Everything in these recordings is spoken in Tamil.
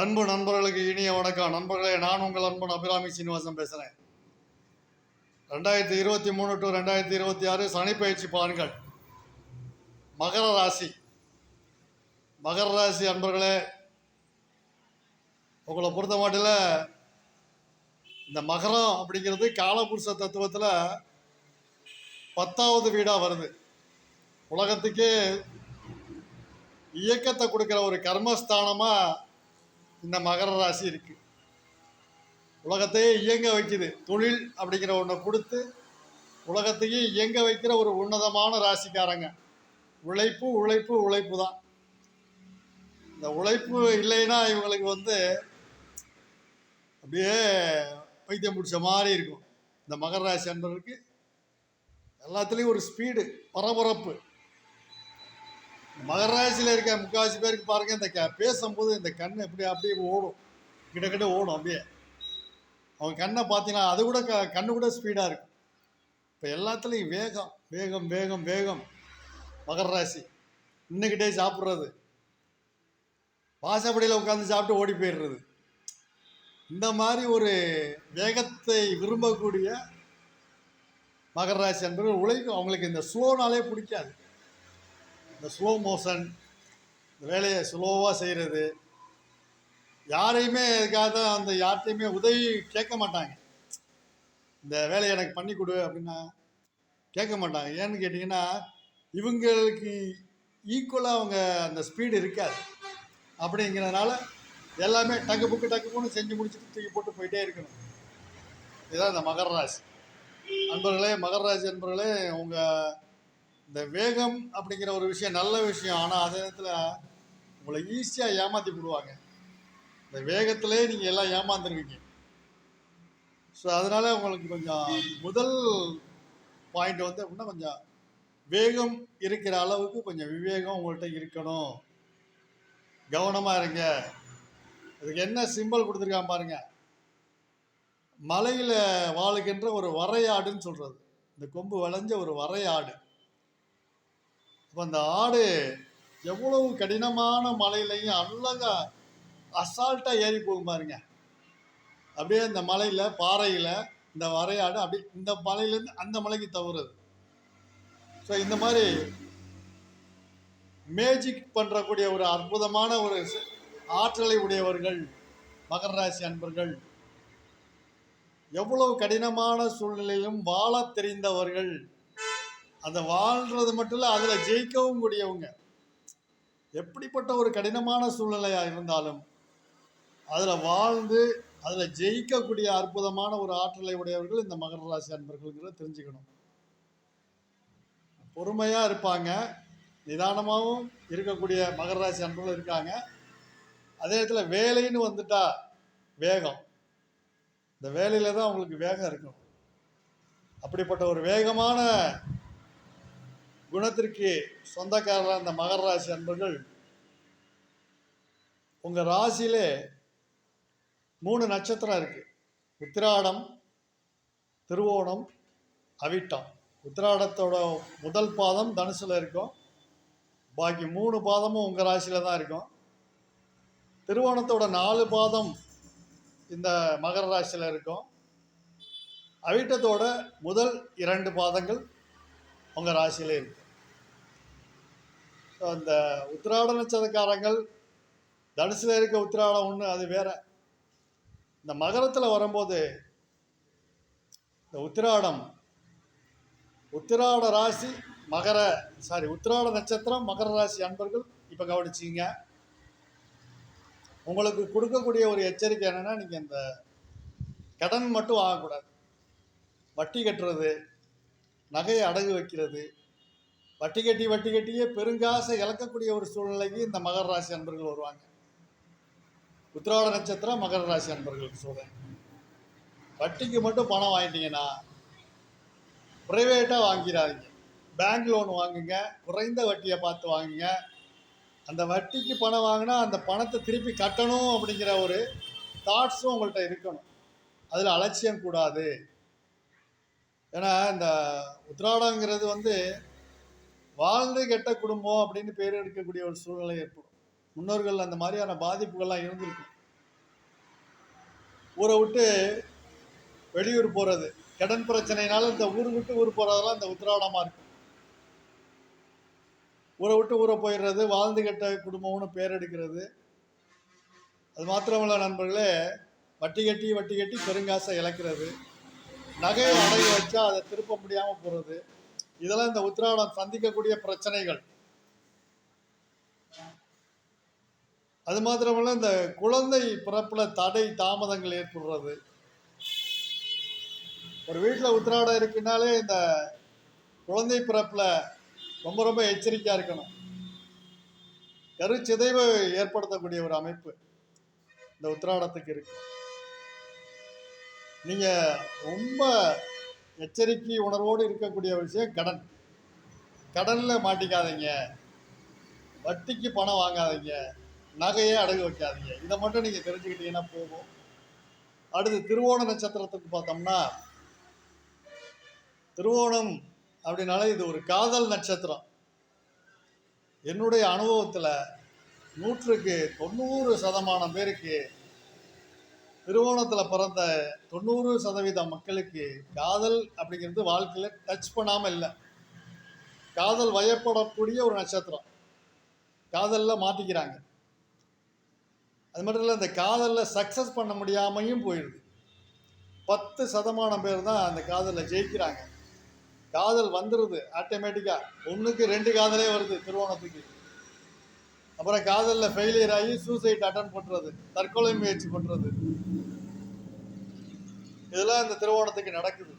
அன்பு நண்பர்களுக்கு இனிய வணக்கம். நண்பர்களே நான் உங்கள் அன்பன் அபிராமி சீனிவாசன் பேசுகிறேன் ரெண்டாயிரத்தி இருபத்தி மூணு டு ரெண்டாயிரத்தி இருபத்தி ஆறு சனி பயிற்சி பலன்கள். மகர ராசி. மகர ராசி அன்பர்களே உங்களை பொறுத்த மாட்டில் இந்த மகரம் அப்படிங்கிறது காலபுருஷ தத்துவத்தில் பத்தாவது வீடாக வருது. உலகத்துக்கே இயக்கத்தை கொடுக்குற ஒரு கர்மஸ்தானமாக இந்த மகர ராசி இருக்கு. உலகத்தையே இயங்க வைக்குது. தொழில் அப்படிங்கிற ஒன்றை கொடுத்து உலகத்தையே இயங்க வைக்கிற ஒரு உன்னதமான ராசிக்காரங்க. உழைப்பு உழைப்பு உழைப்பு தான். இந்த உழைப்பு இல்லைன்னா இவங்களுக்கு வந்து அப்படியே பைத்தியம் பிடிச்ச மாதிரி இருக்கும். இந்த மகர ராசி அன்பர்களுக்கு எல்லாத்துலேயும் ஒரு ஸ்பீடு பரபரப்பு. மகர இருக்க முக்கால்வாசி பேருக்கு பாருங்க இந்த க பேசும்போது இந்த கண் எப்படி அப்படியே ஓடும். கிட்ட கிட்ட ஓடும் அப்படியே. அவங்க கண்ணை பார்த்தீங்கன்னா அது கூட க கண்ணு கூட ஸ்பீடாக இருக்கும். இப்போ எல்லாத்துலேயும் வேகம் வேகம் வேகம் வேகம். மகர ராசி நின்றுக்கிட்டே சாப்பிட்றது. வாசப்படியில் உட்காந்து சாப்பிட்டு ஓடி போயிடுறது. இந்த மாதிரி ஒரு வேகத்தை விரும்பக்கூடிய மகர ராசி என்பது உழைக்கும். அவங்களுக்கு இந்த ஸ்லோனாலே பிடிக்காது. இந்த ஸ்லோ மோஷன் இந்த வேலையை ஸ்லோவாக செய்கிறது யாரையுமே இதுக்காக அந்த யார்கிட்டையுமே உதவி கேட்க மாட்டாங்க. இந்த வேலையை எனக்கு பண்ணி கொடு அப்படின்னா கேட்க மாட்டாங்க. ஏன்னு கேட்டிங்கன்னா இவங்களுக்கு ஈக்குவலாக அவங்க அந்த ஸ்பீடு இருக்காது. அப்படிங்கிறதுனால எல்லாமே டக்கு புக்கு டக்கு புன்னு செஞ்சு முடிச்சுட்டு தூக்கி போட்டு போயிட்டே இருக்கணும். இதுதான் இந்த மகர ராசி. அன்பர்களே மகர ராசி அன்பர்களே உங்கள் இந்த வேகம் அப்படிங்கிற ஒரு விஷயம் நல்ல விஷயம். ஆனால் அதே நேரத்தில் உங்களை ஈஸியாக ஏமாற்றி விடுவாங்க. இந்த வேகத்திலே நீங்கள் எல்லாம் ஏமாந்துருவீங்க. ஸோ அதனால் உங்களுக்கு கொஞ்சம் முதல் பாயிண்ட் வந்து அப்படின்னா கொஞ்சம் வேகம் இருக்கிற அளவுக்கு கொஞ்சம் விவேகம் உங்கள்கிட்ட இருக்கணும். கவனமாக இருங்க. இதுக்கு என்ன சிம்பல் கொடுத்துருக்கான் பாருங்க. மலையில் வாழுகின்ற ஒரு வரையாடுன்னு சொல்கிறது இந்த கொம்பு வளைஞ்ச ஒரு வரையாடு. அப்போ அந்த ஆடு எவ்வளவு கடினமான மலையிலையும் அழகா அசால்ட்டாக ஏறி போகும் பாருங்க. அப்படியே இந்த மலையில் பாறையில் இந்த வரையாடு அப்படி இந்த மலையிலேருந்து அந்த மலைக்கு தவறுது. ஸோ இந்த மாதிரி மேஜிக் பண்ணுறக்கூடிய ஒரு அற்புதமான ஒரு ஆற்றலை உடையவர்கள் மகர ராசி அன்பர்கள் எவ்வளவு கடினமான சூழ்நிலையிலும் வாழத் தெரிந்தவர்கள் அந்த வாழ்றது மட்டும் இல்லை அதில் ஜெயிக்கவும் கூடியவங்க. எப்படிப்பட்ட ஒரு கடினமான சூழ்நிலையாக இருந்தாலும் அதில் வாழ்ந்து அதில் ஜெயிக்கக்கூடிய அற்புதமான ஒரு ஆற்றலை உடையவர்கள் இந்த மகர ராசி அன்பர்கள்ங்கிறத தெரிஞ்சுக்கணும். பொறுமையாக இருப்பாங்க. நிதானமாகவும் இருக்கக்கூடிய மகர ராசி அன்பர்கள் இருக்காங்க. அதே நேரத்தில் வேலைன்னு வந்துட்டா வேகம். இந்த வேலையில் தான் அவங்களுக்கு வேகம் இருக்கும். அப்படிப்பட்ட ஒரு வேகமான குணத்திற்கு சொந்தக்காரர் அந்த மகர ராசி அன்பர்கள் உங்கள் ராசியிலே மூணு நட்சத்திரம் இருக்குது உத்திராடம் திருவோணம் அவிட்டம். உத்திராடத்தோட முதல் பாதம் தனுசில் இருக்கும். பாக்கி மூணு பாதமும் உங்கள் ராசியில் தான் இருக்கும். திருவோணத்தோட நாலு பாதம் இந்த மகர ராசியில் இருக்கும். அவிட்டத்தோட முதல் இரண்டு பாதங்கள் உங்கள் ராசியிலே இருக்கும் அந்த உத்திராட நட்சத்திரக்காரங்கள் தனுசில் இருக்க உத்திராடம் ஒன்று அது வேற. இந்த மகரத்தில் வரும்போது இந்த உத்திராடம் உத்திராட ராசி மகர சாரி உத்திராட நட்சத்திரம் மகர ராசி அன்பர்கள் இப்போ கவனிச்சிங்க. உங்களுக்கு கொடுக்கக்கூடிய ஒரு எச்சரிக்கை என்னென்னா நீங்கள் இந்த கடன் மட்டும் வாங்கக்கூடாது. வட்டி கட்டுறது நகையை அடகு வைக்கிறது வட்டி கட்டி வட்டி கட்டியே பெருங்காசை இழக்கக்கூடிய ஒரு சூழ்நிலைக்கு இந்த மகர ராசி அன்பர்கள் வருவாங்க. உத்திராட நட்சத்திரம் மகர ராசி அன்பர்களுக்கு சொல்கிறேன் வட்டிக்கு மட்டும் பணம் வாங்கிட்டீங்கன்னா ப்ரைவேட்டாக வாங்கிடாதீங்க பேங்க் லோன் வாங்குங்க குறைந்த வட்டியை பார்த்து வாங்குங்க. அந்த வட்டிக்கு பணம் வாங்கினா அந்த பணத்தை திருப்பி கட்டணும் அப்படிங்கிற ஒரு தாட்ஸும் உங்கள்கிட்ட இருக்கணும். அதில் அலட்சியம் கூடாது. ஏன்னா இந்த உத்ராடங்கிறது வந்து வாழ்ந்து கெட்ட குடும்பம் அப்படின்னு பேர் எடுக்கக்கூடிய ஒரு சூழ்நிலை ஏற்படும். முன்னோர்கள் அந்த மாதிரியான பாதிப்புகள்லாம் இருந்திருக்கும். ஊரை விட்டு வெளியூர் போகிறது கடன் பிரச்சனைனால இந்த ஊர் விட்டு ஊர் போகிறதெல்லாம் இந்த உத்திராடமாக இருக்கும். ஊரை விட்டு ஊரை போயிடுறது வாழ்ந்து கெட்ட குடும்பம்னு பேர் எடுக்கிறது. அது மாத்திரமல்ல நண்பர்களே வட்டி கட்டி வட்டி கட்டி பெருங்காசை இழக்கிறது. நகையை அடைய வச்சா அதை திருப்ப முடியாமல் போகிறது இதெல்லாம் இந்த உத்திராடம் சந்திக்கக்கூடிய பிரச்சனைகள். அது மாத்திரமல்ல இந்த குழந்தை பிறப்புல தடை தாமதங்கள் ஏற்படுறது. ஒரு வீட்டில் உத்திராடம் இருக்குனாலே இந்த குழந்தை பிறப்புல ரொம்ப ரொம்ப எச்சரிக்கையாக இருக்கணும். கருச்சிதைவை ஏற்படுத்தக்கூடிய ஒரு அமைப்பு இந்த உத்திராடத்துக்கு இருக்கு. நீங்கள் ரொம்ப எச்சரிக்கை உணர்வோடு இருக்கக்கூடிய விஷயம் கடன். கடனில் மாட்டிக்காதீங்க. வட்டிக்கு பணம் வாங்காதீங்க. நகையே அடகு வைக்காதீங்க. இதை மட்டும் நீங்கள் தெரிஞ்சுக்கிட்டீங்கன்னா போகும் அடுத்து திருவோண நட்சத்திரத்துக்கு பார்த்தோம்னா திருவோணம் அப்படின்னாலே இது ஒரு காதல் நட்சத்திரம். என்னுடைய அனுபவத்தில் நூற்றுக்கு தொண்ணூறு சதமானம் பேருக்கு திருவோணத்தில் பிறந்த தொண்ணூறு சதவீத மக்களுக்கு காதல் அப்படிங்கிறது வாழ்க்கையில் டச் பண்ணாமல் இல்லை. காதல் வயப்படக்கூடிய ஒரு நட்சத்திரம். காதலில் மாட்டிக்கிறாங்க. அது மட்டும் இல்லை இந்த காதலில் சக்ஸஸ் பண்ண முடியாமையும் போயிடுது. பத்து சதமானம் பேர் தான் அந்த காதலில் ஜெயிக்கிறாங்க. காதல் வந்துடுது ஆட்டோமேட்டிக்காக ஒன்றுக்கு ரெண்டு காதலே வருது திருவோணத்துக்கு. அப்புறம் காதலில் ஃபெயிலியர் ஆகி சூசைட் அட்டன் பண்ணுறது தற்கொலை முயற்சி பண்ணுறது இதெல்லாம் இந்த திருவோணத்துக்கு நடக்குது.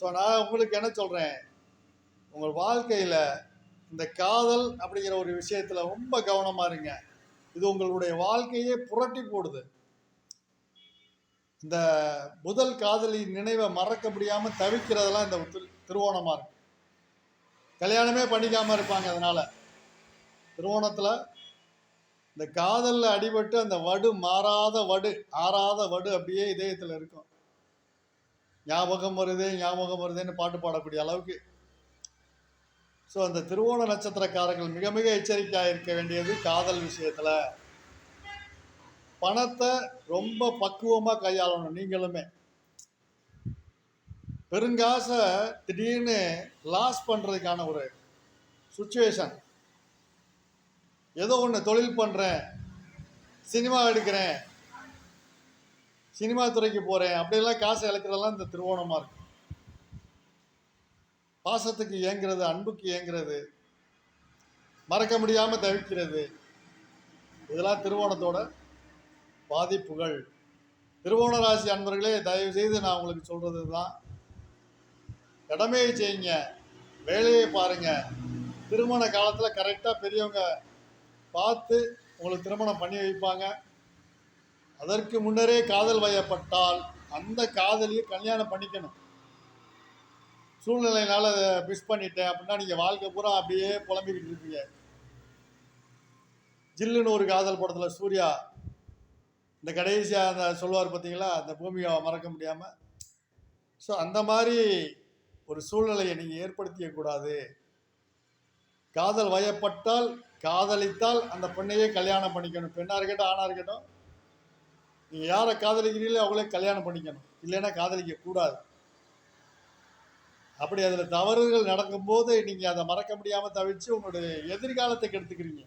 ஸோ நான் உங்களுக்கு என்ன சொல்கிறேன் உங்கள் வாழ்க்கையில் இந்த காதல் அப்படிங்கிற ஒரு விஷயத்தில் ரொம்ப கவனமாக இருங்க. இது உங்களுடைய வாழ்க்கையே புரட்டி போடுது. இந்த முதல் காதலின் நினைவை மறக்க முடியாமல் தவிக்கிறதெல்லாம் இந்த திரு திருவோணமாக இருக்கு. கல்யாணமே பண்ணிக்காமல் இருப்பாங்க அதனால். திருவோணத்தில் இந்த காதலில் அடிபட்டு அந்த வடு மாறாத வடு ஆறாத வடு அப்படியே இதயத்தில் இருக்கும். ஞாபகம் வருது ஞாபகம் வருதுன்னு பாட்டு பாடக்கூடிய அளவுக்கு. ஸோ அந்த திருவோண நட்சத்திரக்காரர்கள் மிக மிக எச்சரிக்கையாக இருக்க வேண்டியது காதல் விஷயத்தில். பணத்தை ரொம்ப பக்குவமாக கையாளணும் நீங்களுமே. பெருங்காசை திடீர்னு லாஸ் பண்ணுறதுக்கான ஒரு சுச்சுவேஷன் ஏதோ ஒன்று தொழில் பண்ணுறேன் சினிமா எடுக்கிறேன். சினிமா துறைக்கு போகிறேன் அப்படியெல்லாம் காசு இழக்கிறதெல்லாம் இந்த திருவோணமாக இருக்கு. பாசத்துக்கு ஏங்குறது அன்புக்கு ஏங்குறது மறக்க முடியாமல் தவிக்கிறது. இதெல்லாம் திருவோணத்தோட பாதிப்புகள். திருவோண ராசி அன்பர்களே தயவு செய்து நான் உங்களுக்கு சொல்கிறது தான் கடமையை செய்யுங்க. வேலையை பாருங்கள் திருமண காலத்தில் கரெக்டாக பெரியவங்க பார்த்து உங்களுக்கு திருமணம் பண்ணி வைப்பாங்க. அதற்கு முன்னரே காதல் வயப்பட்டால் அந்த காதலியை கல்யாணம் பண்ணிக்கணும். சூழ்நிலையினால் அதை மிஸ் பண்ணிட்டேன் அப்படின்னா நீங்கள் வாழ்க்கை பூரா அப்படியே புலம்பிக்கிட்டு இருப்பீங்க. ஜில்லுன்னு ஒரு காதல் படத்தில் சூர்யா இந்த கடைசியாக அந்த சொல்லுவார் பார்த்தீங்களா அந்த பூமியை மறக்க முடியாமல் ஸோ அந்த மாதிரி ஒரு சூழ்நிலையை நீங்கள் ஏற்படுத்திய கூடாது காதல் வயப்பட்டால் காதலித்தால் அந்த பெண்ணையே கல்யாணம் பண்ணிக்கணும். பெண்ணாக இருக்கட்டும் ஆணாக இருக்கட்டும். நீங்கள் யாரை காதலிக்கிறீங்களோ அவங்களே கல்யாணம் பண்ணிக்கணும். இல்லைன்னா காதலிக்க கூடாது. அப்படி அதில் தவறுகள் நடக்கும்போது நீங்கள் அதை மறக்க முடியாமல் தவிச்சு உங்களுடைய எதிர்காலத்தை கெடுத்துக்கிறீங்க.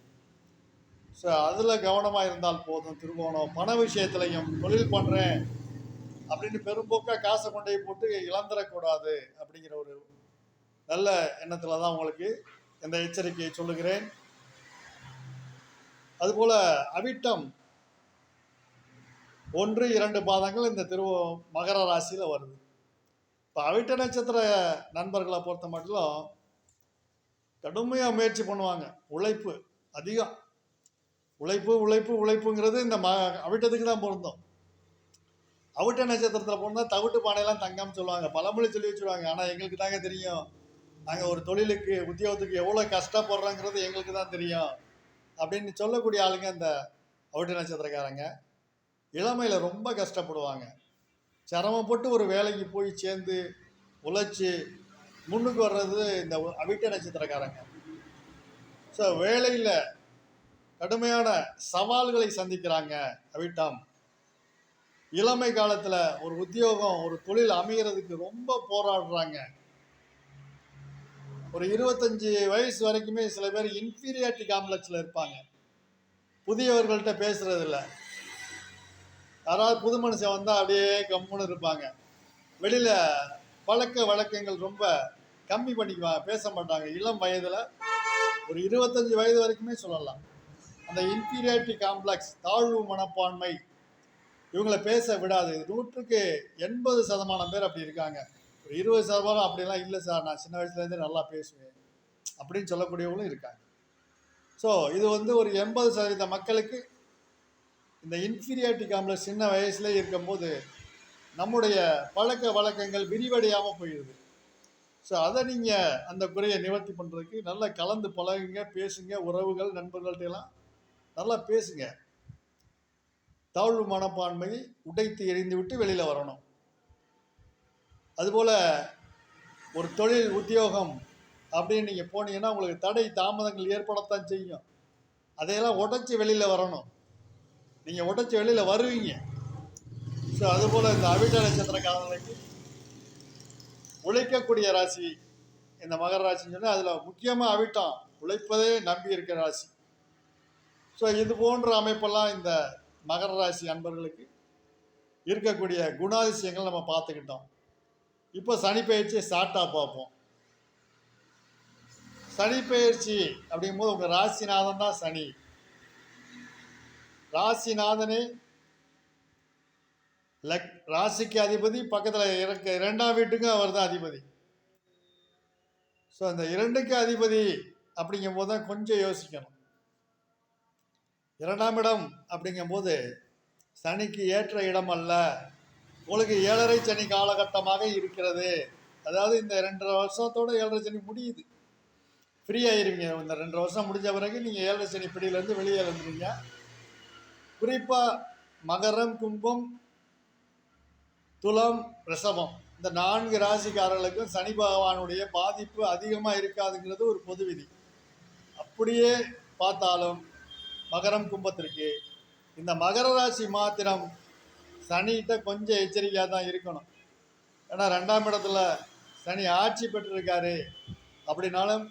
ஸோ அதில் கவனமாக இருந்தால் போதும். திருவோணம் பண விஷயத்துலையும் தொழில் பண்ணுறேன் அப்படின்னு பெரும்போக்காக காசை கொண்டு போய் போட்டு இழந்துடக்கூடாது அப்படிங்கிற ஒரு நல்ல எண்ணத்தில் தான் உங்களுக்கு இந்த எச்சரிக்கையை சொல்லுகிறேன். அதுபோல் அவிட்டம். ஒன்று இரண்டு பாதங்கள் இந்த திரு மகர ராசியில் வருது. இப்போ அவிட்ட நட்சத்திர நண்பர்களை பொறுத்த மட்டும் கடுமையாக முயற்சி பண்ணுவாங்க. உழைப்பு அதிகம். உழைப்பு உழைப்பு உழைப்புங்கிறது இந்த ம அவிட்டத்துக்கு தான் பொருந்தோம். அவிட்ட நட்சத்திரத்தில் பிறந்தா தவிட்டு பானையெல்லாம் தங்கம்னு சொல்லுவாங்க. பழமொழி சொல்லி வச்சுருவாங்க. ஆனால் எங்களுக்கு தாங்க தெரியும். நாங்கள் ஒரு தொழிலுக்கு உத்தியோகத்துக்கு எவ்வளோ கஷ்டப்படுறோங்கிறது எங்களுக்கு தான் தெரியும். அப்படின்னு சொல்லக்கூடிய ஆளுங்க இந்த அவிட்ட நட்சத்திரக்காரங்க. இளமையில் ரொம்ப கஷ்டப்படுவாங்க. சிரமப்பட்டு ஒரு வேலைக்கு போய் சேர்ந்து உழைச்சி முன்னுக்கு வர்றது இந்த அவிட்ட நட்சத்திரக்காரங்க. ஸோ வேலையில் கடுமையான சவால்களை சந்திக்கிறாங்க அவிட்டம். இளமை காலத்தில் ஒரு உத்தியோகம் ஒரு தொழில் அமைகிறதுக்கு ரொம்ப போராடுறாங்க. ஒரு இருபத்தஞ்சி வயசு வரைக்குமே சில பேர் இன்ஃபீரியாரிட்டி காம்ப்ளெக்ஸில் இருப்பாங்க. புதியவர்கள்ட்ட பேசுறது யாராவது புது மனுஷன் வந்தால் அப்படியே கம்முன்னு இருப்பாங்க. வெளியில் பழக்க வழக்கங்கள் ரொம்ப கம்மி பண்ணிக்குவாங்க பேச மாட்டாங்க. இளம் வயதில் ஒரு இருபத்தஞ்சி வயது வரைக்குமே சொல்லலாம். அந்த இன்ஃபீரியாரிட்டி காம்ப்ளெக்ஸ் தாழ்வு மனப்பான்மை இவங்களை பேச விடாது. நூற்றுக்கு எண்பது சதமானம் பேர் அப்படி இருக்காங்க. ஒரு இருபது சதமானம் அப்படிலாம் இல்லை சார். நான் சின்ன வயசுலேருந்தே நல்லா பேசுவேன். அப்படின்னு சொல்லக்கூடியவங்களும் இருக்காங்க. ஸோ இது வந்து ஒரு எண்பது சதவீத மக்களுக்கு இந்த இன்ஃபீரியாரிட்டி காம்ப்ளெக்ஸ் சின்ன வயசுல இருக்கும்போது நம்முடைய பழக்க வழக்கங்கள் விரிவடையாமல் போயிடுது ஸோ அதை நீங்கள் அந்த குறையை நிவர்த்தி பண்ணுறதுக்கு நல்லா கலந்து பழகுங்க பேசுங்க. உறவுகள் நண்பர்கள்ட்டெல்லாம் நல்லா பேசுங்க. தாழ்வு மனப்பான்மையை உடைத்து எறிந்து விட்டு வெளியில் வரணும். அதுபோல் ஒரு தொழில் உத்தியோகம் அப்படின்னு நீங்கள் போனீங்கன்னா உங்களுக்கு தடை தாமதங்கள் ஏற்படத்தான் செய்யும். அதையெல்லாம் உடைச்சி வெளியில் வரணும். நீங்கள் உடைச்சி வெளியில் வருவீங்க. ஸோ அதுபோல் இந்த அவிட்ட நட்சத்திரக்காரங்களுக்கு உழைக்கக்கூடிய ராசி இந்த மகர ராசின்னு சொன்னால் அதில் முக்கியமாக அவிட்டம் உழைப்பதே நம்பி இருக்கிற ராசி. ஸோ இது போன்ற அமைப்பெல்லாம் இந்த மகர ராசி அன்பர்களுக்கு இருக்கக்கூடிய குணாதிசயங்கள் நம்ம பார்த்துக்கிட்டோம். இப்போ சனி பயிற்சியை ஸ்டார்ட்டாக பார்ப்போம். சனி பயிற்சி அப்படிங்கும்போது உங்கள் ராசிநாதன் தான் சனி. ராசிநாதனே லக் ராசிக்கு அதிபதி பக்கத்தில் இருக்க இரண்டாம் வீட்டுக்கும் அவர் தான் அதிபதி. ஸோ அந்த இரண்டுக்கு அதிபதி அப்படிங்கும்போது தான் கொஞ்சம் யோசிக்கணும். இரண்டாம் இடம் அப்படிங்கும்போது சனிக்கு ஏற்ற இடம் அல்ல. உங்களுக்கு ஏழரை சனி காலகட்டமாக இருக்கிறது. அதாவது இந்த ரெண்டரை வருஷத்தோட ஏழரை சனி முடியுது. ஃப்ரீ ஆயிருவீங்க. இந்த ரெண்டரை வருஷம் முடிஞ்ச பிறகு நீங்கள் ஏழரை சனி பிடியிலேருந்து வெளியே வந்துடுவீங்க குறிப்பாக மகரம் கும்பம் துலம் ரிஷபம் இந்த நான்கு ராசிக்காரர்களுக்கும் சனி பகவானுடைய பாதிப்பு அதிகமாக இருக்காதுங்கிறது ஒரு பொது விதி அப்படியே பார்த்தாலும் மகரம் கும்பத்திற்கு இந்த மகர ராசி மாத்திரம் சனிகிட்ட கொஞ்சம் எச்சரிக்கையாக தான் இருக்கணும். ஏன்னா ரெண்டாம் இடத்துல சனி ஆட்சி பெற்றிருக்காரு. அப்படின்னாலும்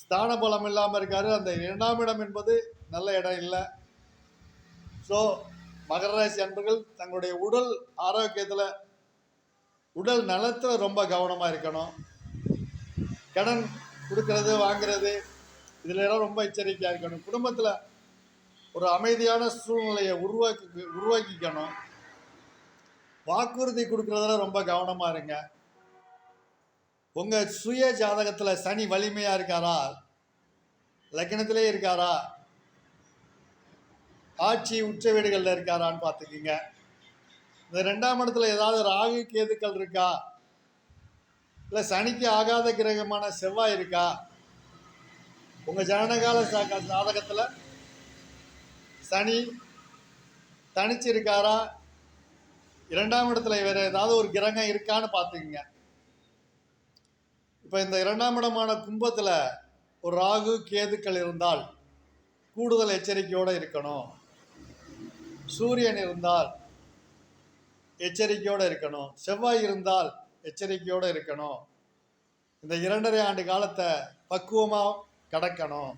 ஸ்தான பலம் இல்லாமல் இருக்காரு. அந்த இரண்டாம் இடம் என்பது நல்ல இடம் இல்லை. ஸோ மகர ராசி அன்பர்கள் தங்களுடைய உடல் ஆரோக்கியத்தில் உடல் நலத்தில் ரொம்ப கவனமாக இருக்கணும். கடன் கொடுக்கறது வாங்குறது இதிலெல்லாம் ரொம்ப எச்சரிக்கையாக இருக்கணும். குடும்பத்தில் ஒரு அமைதியான சூழ்நிலையை உருவாக்கி உருவாக்கிக்கணும். வாக்குறுதி கொடுக்கறதுல ரொம்ப கவனமாக இருங்க. உங்கள் சுய ஜாதகத்தில் சனி வலிமையாக இருக்காரா? லக்னத்திலே இருக்காரா? ஆட்சி உச்ச வீடுகளில் இருக்காரான்னு பார்த்துக்கிங்க. இந்த ரெண்டாம் இடத்துல ஏதாவது ராகு கேதுக்கள் இருக்கா? இல்லை சனிக்கு ஆகாத கிரகமான செவ்வாய் இருக்கா? உங்கள் ஜனனகால சா- ஜாதகத்தில் சனி தனிச்சு இருக்காரா இரண்டாம் இடத்துல வேற ஏதாவது ஒரு கிரகம் இருக்கான்னு பார்த்துக்குங்க. இப்போ இந்த இரண்டாம் இடமான கும்பத்தில் ஒரு ராகு கேதுக்கள் இருந்தால் கூடுதல் எச்சரிக்கையோடு இருக்கணும். சூரியன் இருந்தால் எச்சரிக்கையோடு இருக்கணும். செவ்வாய் இருந்தால் எச்சரிக்கையோடு இருக்கணும். இந்த இரண்டரை ஆண்டு காலத்தை பக்குவமாக கடக்கணும்.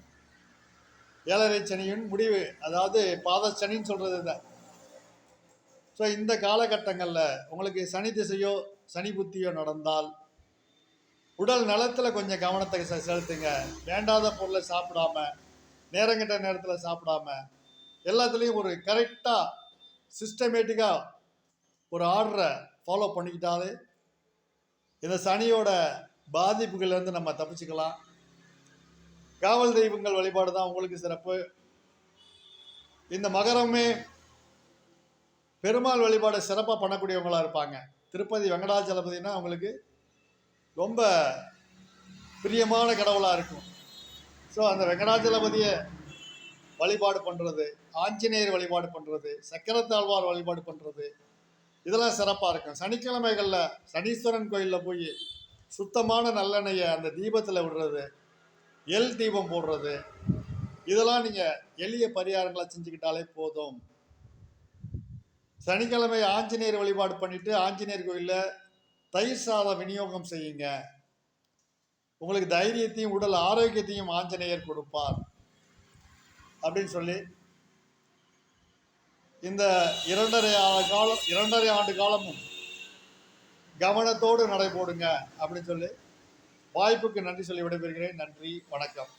ஏழரை சனியின் முடிவு அதாவது பாதச்சனின்னு சொல்கிறது இந்த ஸோ இந்த காலகட்டங்களில் உங்களுக்கு சனி திசையோ சனி புத்தியோ நடந்தால் உடல் நலத்தில் கொஞ்சம் கவனத்தை செ- செலுத்துங்க. வேண்டாத பொருளை சாப்பிடாம நேரங்கிட்ட நேரத்தில் சாப்பிடாம எல்லாத்துலேயும் ஒரு கரெக்டாக சிஸ்டமேட்டிக்காக ஒரு ஆர்டரை ஃபாலோ பண்ணிக்கிட்டாலே இந்த சனியோட பாதிப்புகள்லேருந்து நம்ம தப்பிச்சுக்கலாம். காவல் தெய்வங்கள் வழிபாடு தான் உங்களுக்கு சிறப்பு. இந்த மகரமே பெருமாள் வழிபாடு சிறப்பாக பண்ணக்கூடியவங்களா இருப்பாங்க. திருப்பதி வெங்கடாச்சலபதினா அவங்களுக்கு ரொம்ப பிரியமான கடவுளாக இருக்கும். ஸோ அந்த வெங்கடாச்சலபதியை வழிபாடு பண்ணுறது ஆஞ்சநேயர் வழிபாடு பண்ணுறது சக்கரத்தாழ்வார் வழிபாடு பண்ணுறது இதெல்லாம் சிறப்பாக இருக்கும். சனிக்கிழமைகளில் சனீஸ்வரன் கோயிலில் போய் சுத்தமான நல்லெண்ணெயை அந்த தீபத்தில் விடுறது எல் தீபம் போடுறது இதெல்லாம் நீங்கள் எளிய பரிகாரங்களை செஞ்சுக்கிட்டாலே போதும். சனிக்கிழமை ஆஞ்சநேயர் வழிபாடு பண்ணிவிட்டு ஆஞ்சநேயர் கோயிலில் தயிர் சாதம் விநியோகம் செய்யுங்க. உங்களுக்கு தைரியத்தையும் உடல் ஆரோக்கியத்தையும் ஆஞ்சநேயர் கொடுப்பார். அப்படின்னு சொல்லி இந்த இரண்டரை காலம் இரண்டரை ஆண்டு காலமும் கவனத்தோடு நடைபோடுங்க அப்படின்னு சொல்லி வாய்ப்புக்கு நன்றி சொல்லி விடைபெறுகிறேன். நன்றி வணக்கம்.